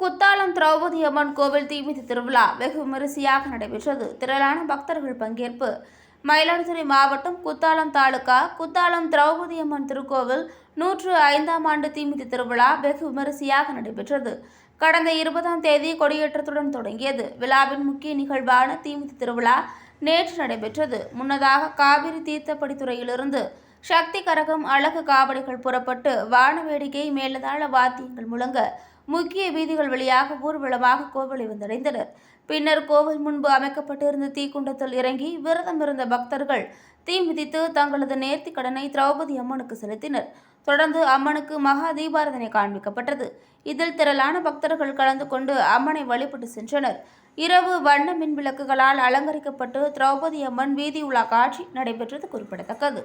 குத்தாலம் திரௌபதி அம்மன் கோவில் தீமிதி திருவிழா வெகு விமரிசையாக நடைபெற்றது. திரளான பக்தர்கள் பங்கேற்பு. மயிலாடுதுறை மாவட்டம் குத்தாலம் தாலுகா குத்தாலம் திரௌபதி அம்மன் திருக்கோவில் நூற்று ஐந்தாம் ஆண்டு தீமிதி திருவிழா வெகு விமரிசையாக நடைபெற்றது. கடந்த இருபதாம் தேதி கொடியேற்றத்துடன் தொடங்கியது. விழாவின் முக்கிய நிகழ்வான தீமிதி திருவிழா நேற்று நடைபெற்றது. முன்னதாக காவிரி தீர்த்தப்படித்துறையிலிருந்து சக்தி கரகம் அழகு காவடிகள் புறப்பட்டு வான வேடிக்கை மேலதாள வாத்தியங்கள் முழங்க முக்கிய வீதிகள் வழியாக ஊர்வலமாக கோவிலை வந்தடைந்தனர் பின்னர் கோவில் முன்பு அமைக்கப்பட்டிருந்த தீக்குண்டத்தில் இறங்கி விரதம் இருந்த பக்தர்கள் தீ மிதித்து தங்களது நேர்த்தி கடனை திரௌபதி அம்மனுக்கு செலுத்தினர். தொடர்ந்து அம்மனுக்கு மகா தீபாரதனை காண்பிக்கப்பட்டது. இதில் திரளான பக்தர்கள் கலந்து கொண்டு அம்மனை வழிபட்டு சென்றனர். இரவு வண்ண மின் விளக்குகளால் அலங்கரிக்கப்பட்டு திரௌபதி அம்மன் வீதி உலா காட்சி நடைபெற்றது குறிப்பிடத்தக்கது.